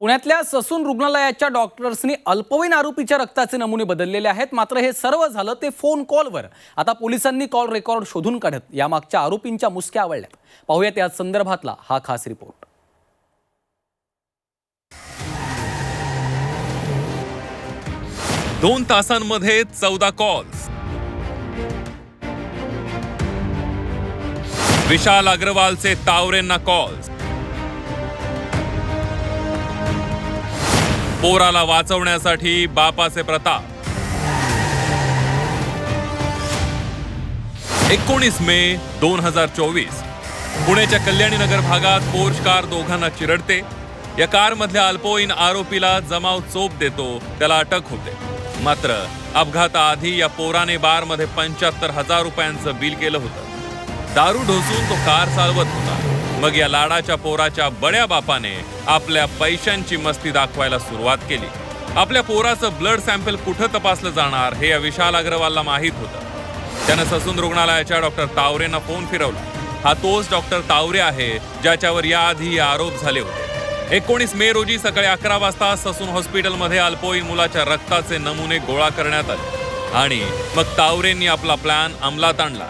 पुण्यातल्या ससून रुग्णालयाच्या डॉक्टर्सनी अल्पवयीन आरोपीच्या रक्ताचे नमुने बदललेले आहेत. मात्र हे सर्व झालं ते फोन कॉलवर. आता पोलिसांनी कॉल रेकॉर्ड शोधून काढत यामागच्या आरोपींच्या मुसक्या आवडल्यात पाहूयात या संदर्भातला हा खास रिपोर्ट. दोन तासांमध्ये चौदा कॉल्स विशाल अग्रवालचे तावरेंना कॉल्स पोराला वाचवण्यासाठी बापाचे प्रताप. एकोणीस मे दोन हजार चोवीस. पुण्याच्या कल्याणीनगर भागात पोर्श कार दोघांना चिरडते. या कारमधल्या अल्पवयीन आरोपीला जमाव चोप देतो त्याला अटक होते. मात्र अपघाताआधी या पोराने बारमध्ये पंच्याहत्तर हजार रुपयांचं बिल केलं होतं. दारू ढोसून तो कार चालवत होता. मग या लाडाच्या पोराच्या बड्या बापाने आपल्या पैशांची मस्ती दाखवायला सुरुवात केली. आपल्या पोराचं ब्लड सॅम्पल कुठं तपासलं जाणार हे या विशाल अग्रवालला माहीत होतं. त्यानं ससून रुग्णालयाच्या डॉक्टर तावरेनं फोन फिरवला. हा तोच डॉक्टर तावरे आहे ज्याच्यावर याआधी आरोप झाले होते. एकोणीस मे रोजी सकाळी अकरा वाजता ससून हॉस्पिटलमध्ये अल्पवयीन मुलाच्या रक्ताचे नमुने गोळा करण्यात आले. आणि मग तावरेंनी आपला प्लॅन अंमलात आणला.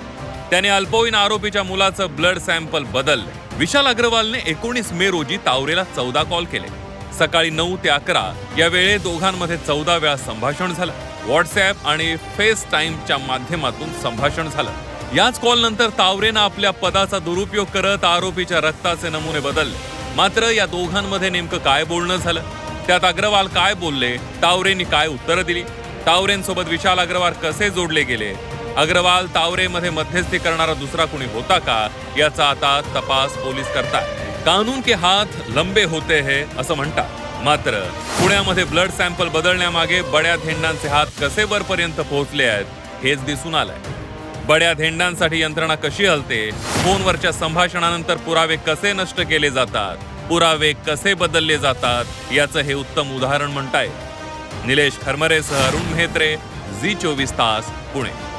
त्याने अल्पवयीन आरोपीच्या मुलाचं ब्लड सॅम्पल बदलले. विशाल अग्रवालने एकोणीस मे रोजी तावरेला चौदा कॉल केले. सकाळी नऊ ते अकरा या वेळेत दोघांमध्ये चौदा वेळा संभाषण झालं. व्हॉट्सॲप आणि फेस टाईमच्या माध्यमातून संभाषण झालं. याच कॉल नंतर तावरेनं आपल्या पदाचा दुरुपयोग करत आरोपीच्या रक्ताचे नमुने बदलले. मात्र या दोघांमध्ये नेमकं काय बोलणं झालं? त्यात अग्रवाल काय बोलले? तावरेंनी काय उत्तरं दिली? तावरेंसोबत विशाल अग्रवाल कसे जोडले गेले? अग्रवाल तावरेमध्ये मध्यस्थी करणारा दुसरा कोणी होता का याचा आता तपास पोलीस करतात. कानून के हात लंबे होते है असं म्हणतात. मात्र पुण्यामध्ये ब्लड सॅम्पल बदलण्यामागे बड्या धेंडांचे हात कसे वरपर्यंत पोहोचले आहेत हेच दिसून आलंय. बड्या धेंडांसाठी यंत्रणा कशी हलते फोनवरच्या संभाषणानंतर पुरावे कसे नष्ट केले जातात पुरावे कसे बदलले जातात याचं हे उत्तम उदाहरण म्हणताय निलेश खरमरेसह अरुण म्हेत्रे झी चोवीस तास पुणे.